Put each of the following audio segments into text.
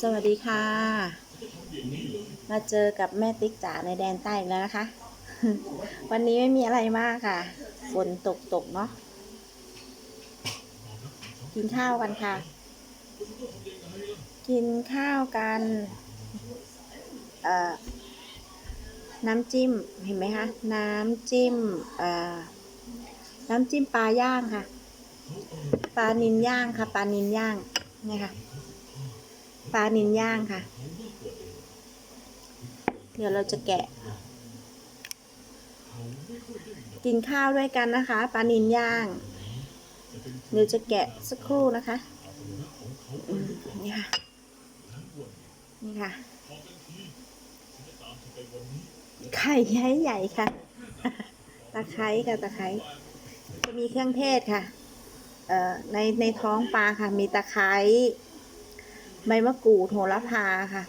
สวัสดีค่ะ มาเจอกับแม่ติ๊กจ๋าในแดนใต้อีกแล้วนะคะ วันนี้ไม่มีอะไรมากค่ะ ฝนตกตกๆเนาะ กินข้าวกันค่ะ กินข้าวกัน เอ่อ น้ำจิ้ม เห็นไหมคะ น้ำจิ้ม เอ่อ น้ำจิ้มปลาย่างค่ะ ปลานินย่างค่ะ ปลานินย่างนี่ค่ะ ปลานินย่างค่ะ เดี๋ยวเราจะแกะ กินข้าวด้วยกันนะคะปลานินย่าง เดี๋ยวจะแกะสักครู่นะคะนี่ค่ะ นี่ค่ะ ไข่ใหญ่ใหญ่ๆค่ะ ตะไคร้ค่ะตะไคร้จะมีเครื่องเทศค่ะ เอ่อในในท้องปลาค่ะ มีตะไคร้ ใบมะกรูดโหระพาค่ะ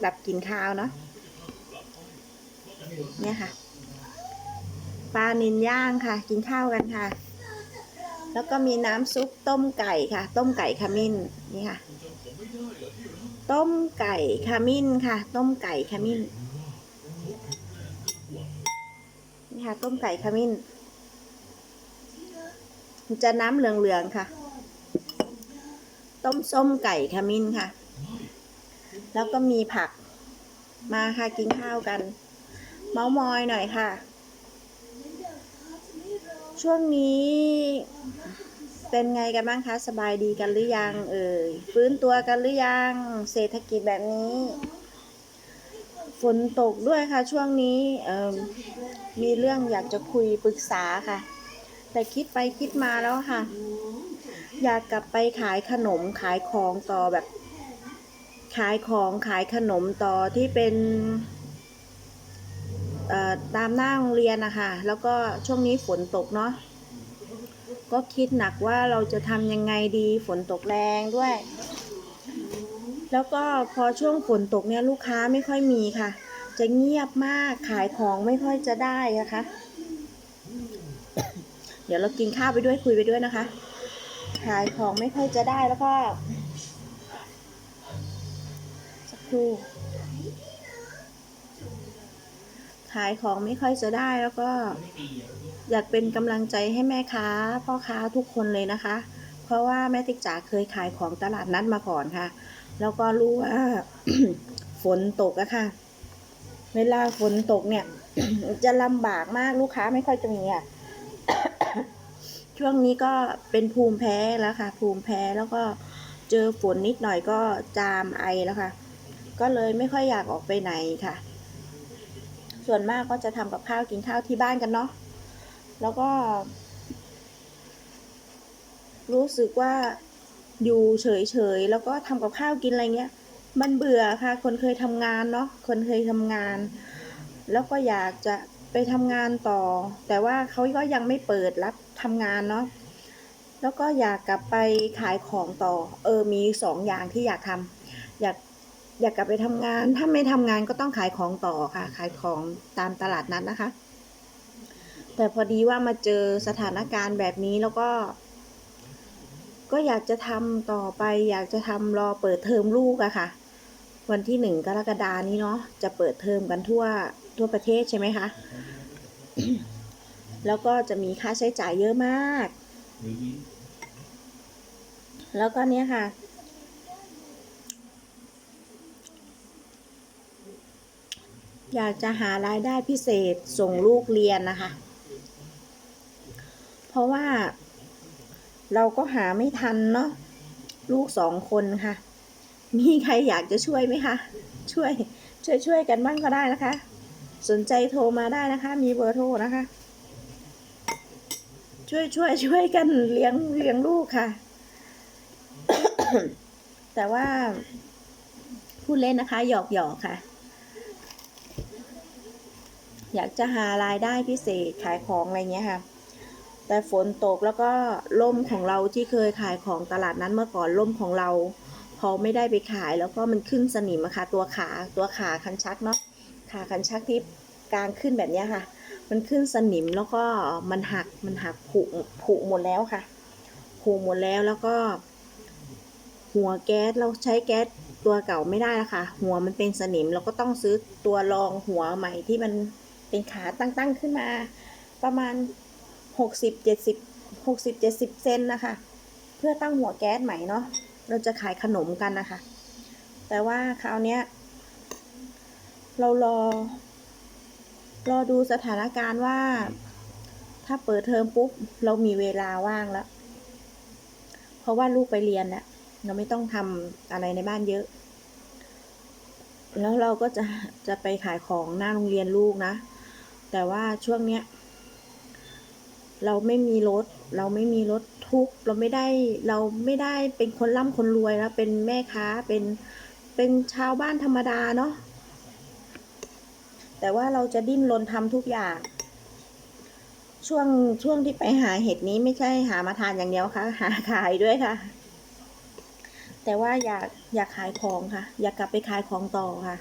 แบบกินข้าวเนาะเนี่ยค่ะ ปลานินย่างค่ะ กินข้าวกันค่ะ แล้วก็มีน้ำซุปต้มไก่ค่ะ ต้มไก่ขมิ้นนี่ค่ะ ต้มไก่ขมิ้นค่ะ ต้มไก่ขมิ้นนี่ค่ะ ต้มไก่ขมิ้นจะน้ำเหลืองๆค่ะ ต้มส้มไก่ขมิ้นค่ะ แล้วก็มีผัก มาค่ะกินข้าวกัน เมามอยหน่อยค่ะ ช่วงนี้เป็นไงกันบ้างคะ สบายดีกันหรือยัง เอ่ยฟื้นตัวกันหรือยัง เศรษฐกิจแบบนี้ ฝนตกด้วยค่ะ ช่วงนี้เออมีเรื่องอยากจะคุยปรึกษาค่ะ แต่คิดไปคิดมาแล้วค่ะ อยากกลับไปขายขนมขายของต่อแบบ ขายของขายขนมต่อที่เป็นตามหน้าโรงเรียนนะคะแล้วก็ช่วงนี้ฝนตกเนาะก็คิดหนักว่าเราจะทำยังไงดีฝนตกแรงด้วย แล้วก็พอช่วงฝนตกเนี่ยลูกค้าไม่ค่อยมีค่ะ จะเงียบมากขายของไม่ค่อยจะได้นะคะ เดี๋ยวเรากินข้าวไปด้วยคุยไปด้วยนะคะ ขายของไม่ค่อยจะได้แล้วก็สักครู่ขายของไม่ค่อยจะได้แล้วก็ อยากเป็นกำลังใจให้แม่ค้า พ่อค้าทุกคนเลยนะคะ เพราะว่าแม่ติ๊กจ๋าเคยขายของตลาดนัดมาก่อนค่ะ แล้วก็รู้ว่าฝนตกอะค่ะ เวลาฝนตกเนี่ย จะลำบากมากลูกค้าไม่ค่อยจะมีอะ ช่วงนี้ก็เป็นภูมิแพ้แล้วค่ะ ภูมิแพ้แล้วก็เจอฝนนิดหน่อยก็จามไอแล้วค่ะ ก็เลยไม่ค่อยอยากออกไปไหนค่ะ ส่วนมากก็จะทำกับข้าวกินข้าวที่บ้านกันเนาะแล้วก็ รู้สึกว่าอยู่เฉยๆแล้วก็ทำกับข้าวกินอะไรเงี้ย มันเบื่อค่ะ คนเคยทำงานเนาะคนเคยทำงาน แล้วก็อยากจะ ไปทำงานต่อ แต่ว่าเขาก็ยังไม่เปิดรับทำงานเนาะแล้วก็อยากกลับไปขายของต่อ เออมีสองอย่างที่อยากทำอยากอยากกลับไปทำงาน ถ้าไม่ทำงานก็ต้องขายของต่อค่ะ ขายของตามตลาดนัดนะคะ แต่พอดีว่ามาเจอสถานการณ์แบบนี้แล้วก็ ก็อยากจะทำต่อไป อยากจะทำรอเปิดเทอมลูกอะค่ะ วันที่หนึ่งกรกฎานี้เนาะจะเปิดเทอมกันทั่ว ทั่วประเทศใช่ไหมคะ แล้วก็จะมีค่าใช้จ่ายเยอะมาก แล้วก็เนี้ยค่ะ อยากจะหารายได้พิเศษส่งลูกเรียนนะคะ เพราะว่าเราก็หาไม่ทันเนาะลูกสองคนค่ะ มีใครอยากจะช่วยไหมคะ ช่วยช่วยช่วยกันบ้างก็ได้นะคะ สนใจโทรมาได้นะคะ มีเบอร์โทรนะคะ ช่วยช่วยช่วยกันเลี้ยงเลี้ยงลูกค่ะ แต่ว่าพูดเล่นนะคะ หยอกหยอกค่ะ อยากจะหารายได้พิเศษขายของอะไรเงี้ยค่ะ แต่ฝนตกแล้วก็ล่มของเราที่เคยขายของตลาดนั้นเมื่อก่อนล่มของเรา พอไม่ได้ไปขายแล้วก็มันขึ้นสนิมอะค่ะ ตัวขาตัวขาคันชักเนาะ ขาคันชักที่กลางขึ้นแบบนี้ค่ะ มันขึ้นสนิมแล้วก็มันหักมันหักผุผุหมดแล้วค่ะผุหมดแล้วแล้วก็ หัวแก๊สเราใช้แก๊สตัวเก่าไม่ได้และค่ะ หัวมันเป็นสนิมเราก็ต้องซื้อตัวรองหัวใหม่ที่มันเป็นขาตั้งๆขึ้นมา ประมาณหกสิบเจ็ดสิบหกสิบเจ็ดสิบเซนนะคะ เพื่อตั้งหัวแก๊สใหม่เนาะเราจะขายขนมกันนะคะ แต่ว่าคราวเนี้ย เรารอ รอดูสถานการณ์ว่า ถ้าเปิดเทอมปุ๊บ เรามีเวลาว่างแล้ว เพราะว่าลูกไปเรียนแล้วเราไม่ต้องทำอะไรในบ้านเยอะ แล้วเราก็จะจะไปขายของหน้าโรงเรียนลูกนะ แต่ว่าช่วงเนี้ย เราไม่มีรถ เราไม่มีรถทุกเราไม่ได้เราไม่ได้เป็นคนร่ำคนรวยแล้วเป็นแม่ค้าเป็นเป็นชาวบ้านธรรมดาเนาะ แต่ว่าเราจะดิ้นรนทำทุกอย่าง ช่วงช่วงที่ไปหาเห็ดนี้ไม่ใช่หามาทานอย่างเดียวค่ะ หาขายด้วยค่ะ แต่ว่าอยากอยากขายของค่ะ อยากกลับไปขายของต่อค่ะ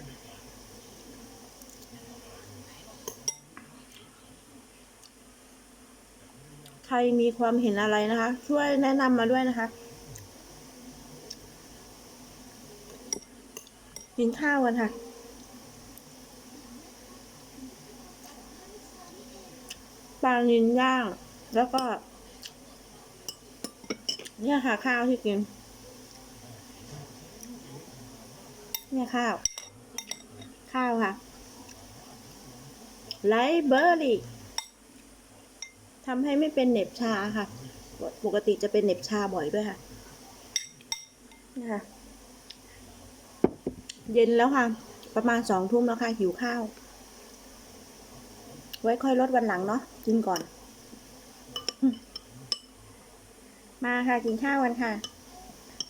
ใครมีความเห็นอะไรนะคะ ช่วยแนะนำมาด้วยนะคะกินข้าวกันค่ะ ลานินย่าง แล้วก็ เนี่ยค่ะข้าวที่กิน เนี่ยข้าว ข้าวค่ะไลเบอร์รี่ทำให้ไม่เป็นเหน็บชาค่ะ ปกติจะเป็นเหน็บชาบ่อยด้วยค่ะนี่ค่ะเย็นแล้วค่ะ ประมาณสองทุ่มแล้วค่ะ หิวข้าว ไว้ค่อยลดวันหลังเนาะ กินก่อนมมาค่ะกินข้าวกันค่ะ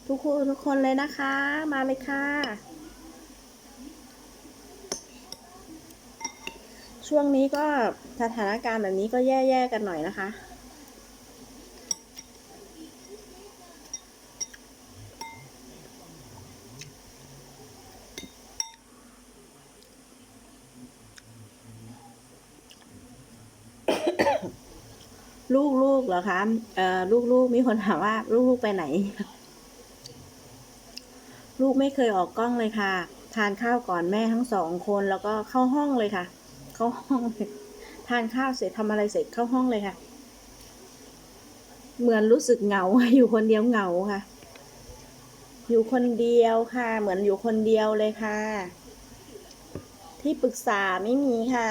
ทุกคนทุกคนเลยนะคะ มาเลยค่ะ ช่วงนี้ก็สถานการณ์แบบนี้ก็แย่ๆกันหน่อยนะคะ ลูกๆเหรอคะเอ่อลูกๆมีคนถามว่า ลูกๆไปไหน ลูกไม่เคยออกกล้องเลยค่ะ ทานข้าวก่อนแม่ทั้งสองคนแล้วก็เข้าห้องเลยค่ะ เข้าห้องเลยทานข้าวเสร็จทำอะไรเสร็จเข้าห้องเลยค่ะ เหมือนรู้สึกเหงาอยู่คนเดียวเหงาค่ะ อยู่คนเดียวค่ะ เหมือนอยู่คนเดียวเลยค่ะ ที่ปรึกษาไม่มีค่ะ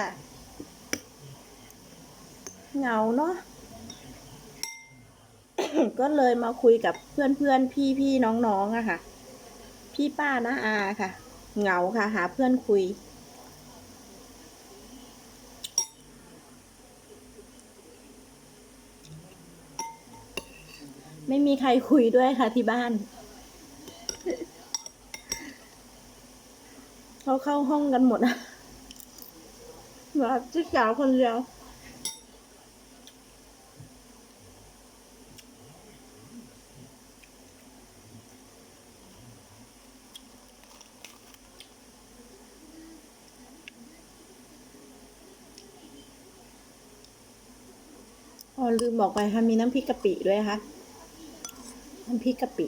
เหงาเนาะ ก็เลยมาคุยกับเพื่อนเพื่อนพี่พี่น้องๆอะค่ะ พี่ป้าน้าอาค่ะ เหงาค่ะ หาเพื่อนคุย ไม่มีใครคุยด้วยค่ะที่บ้านเขาเข้าห้องกันหมดอะแบบจิ๊กสาวคนเดียว อ๋อลืมบอกไปค่ะมีน้ำพริกกะปิด้วยค่ะ น้ำพริกกะปิ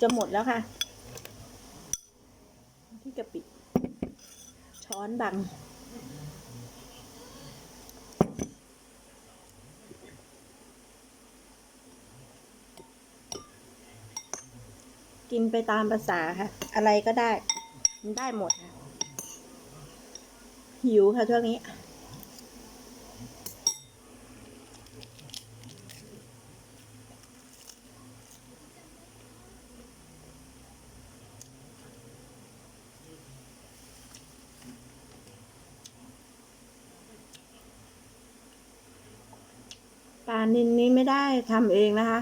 จะหมดแล้วค่ะน้ำพริกกะปิ ช้อนบัง กินไปตามภาษาค่ะ อะไรก็ได้ มันได้หมดค่ะ หิวค่ะช่วงนี้ ปลานินนี้ ได้ทำเองนะคะ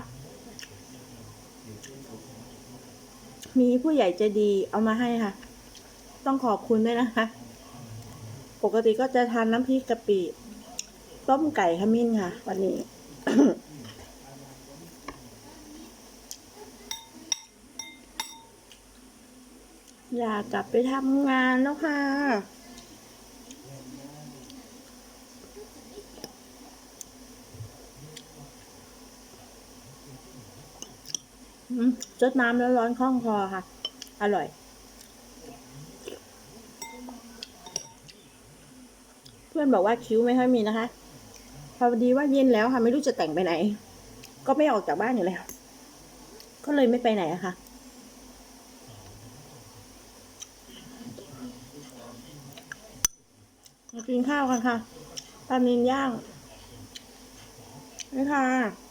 มีผู้ใหญ่ใจดีเอามาให้ค่ะ ต้องขอบคุณด้วยนะคะ ปกติก็จะทานน้ำพริกกะปิต้มไก่ขมิ้นค่ะ วันนี้ อยากกลับไปทำงานแล้วค่ะ จดน้ำแล้วร้อนคล่องคอค่ะ อร่อย เพื่อนบอกว่าคิ้วไม่ค่อยมีนะคะ พอดีว่าเย็นแล้วค่ะ ไม่รู้จะแต่งไปไหน ก็ไม่ออกจากบ้านอยู่แล้ว ก็เลยไม่ไปไหนอะค่ะมากินข้าวกันค่ะปลานินย่างนี่ค่ะ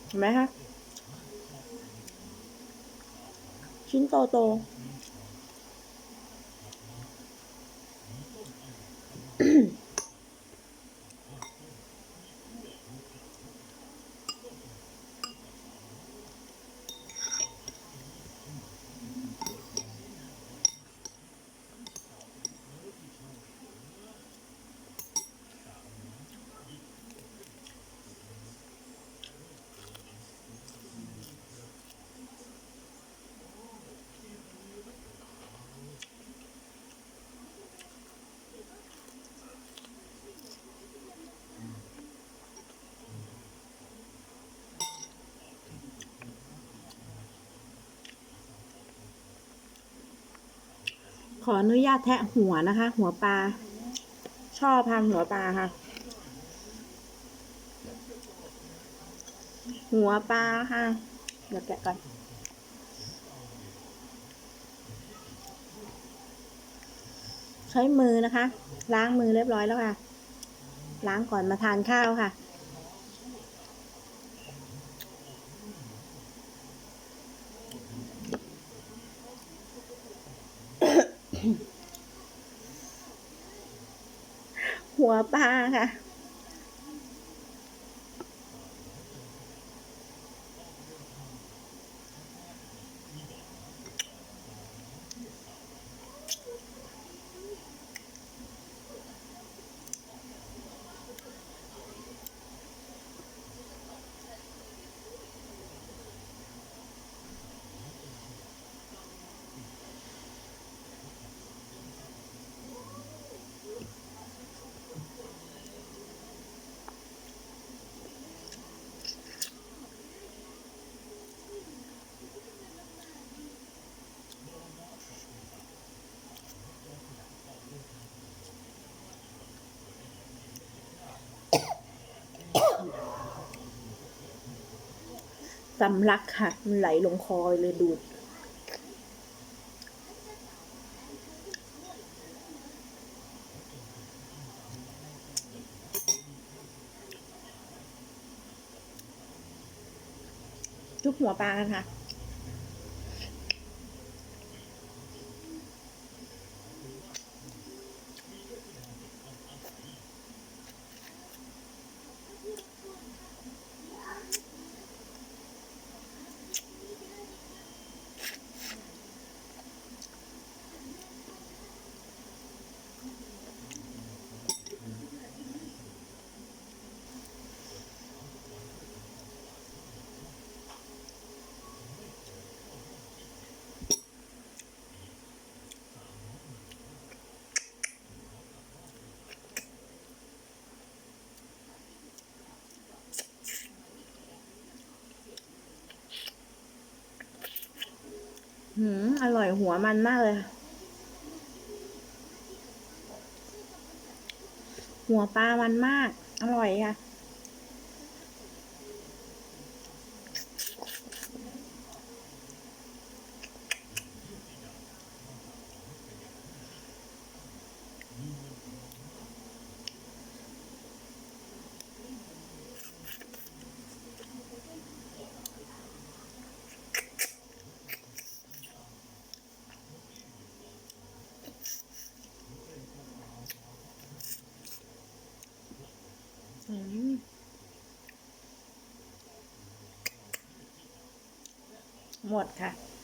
เห็นไหมคะ ชิ้นโขออนุญาตแทะหัวนะคะ หัวปลา ชอบทานหัวปลาค่ะ หัวปลาค่ะ เดี๋ยวแกะก่อนใช้มือนะคะ ล้างมือเรียบร้อยแล้วค่ะ ล้างก่อนมาทานข้าวค่ะ หัวปลาค่ะ สำลักค่ะ มันไหลลงคอเลยดูด จุ๊บหัวปลากันค่ะ หืม อร่อยหัวมันมากเลย หัวปลามันมาก อร่อยค่ะ อืม หมดค่ะ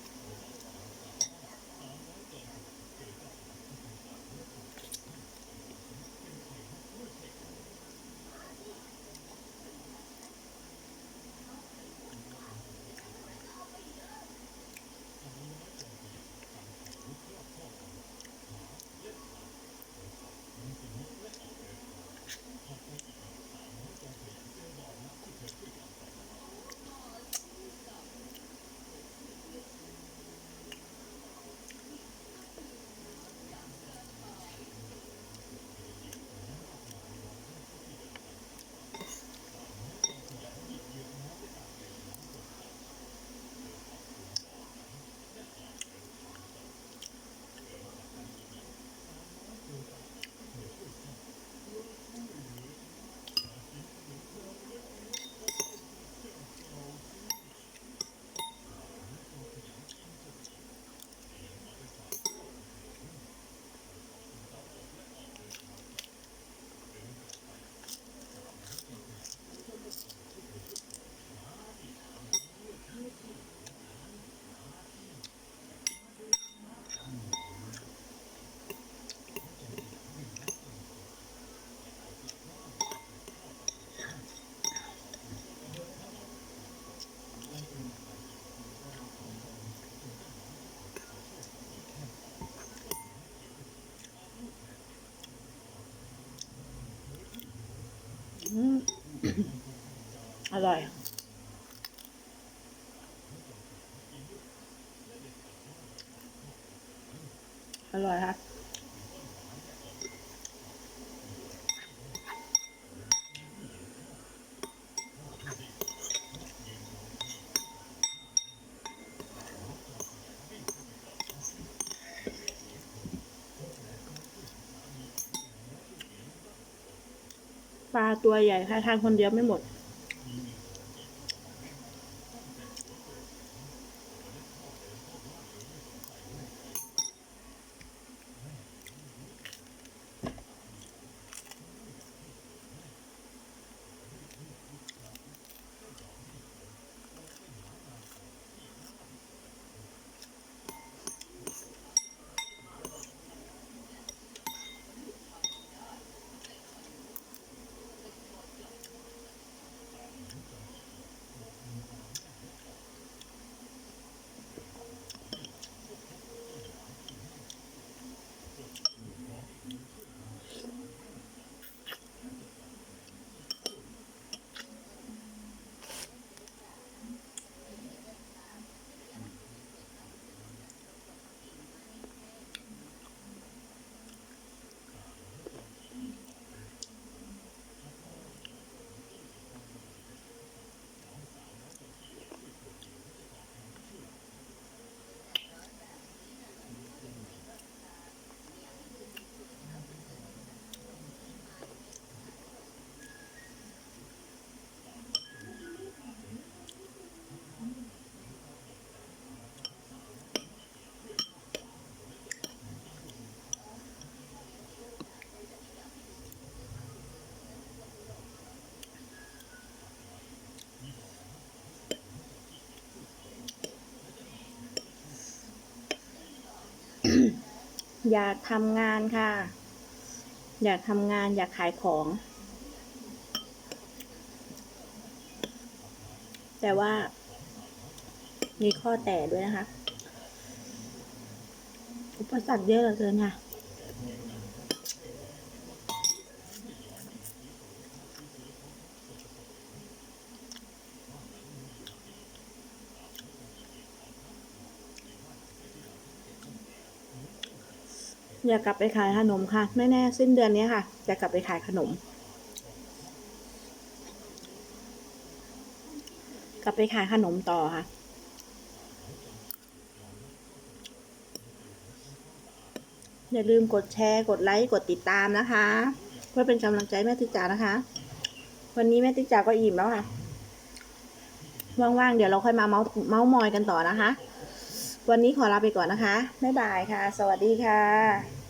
അതായ ปลาตัวใหญ่ค่ะทานคนเดียวไม่หมด อยากทำงานค่ะ อยากทำงานอยากขายของ แต่ว่า มีข้อแต่ด้วยนะคะ อุปสรรคเยอะเหลือเกินค่ะ อยากกลับไปขายขนมค่ะ ไม่แน่สิ้นเดือนนี้ค่ะจะกลับไปขายขนม กลับไปขายขนมต่อค่ะ อย่าลืมกดแชร์ กดไลค์ กดติดตามนะคะ เพื่อเป็นกำลังใจแม่ติ๊กจ๋านะคะ วันนี้แม่ติ๊กจ๋าก็อิ่มแล้วค่ะ ว่างๆ เดี๋ยวเราค่อยมาเมาส์เมาส์มอยกันต่อนะคะ วันนี้ขอลาไปก่อนนะคะ บ๊ายบายค่ะ สวัสดีค่ะ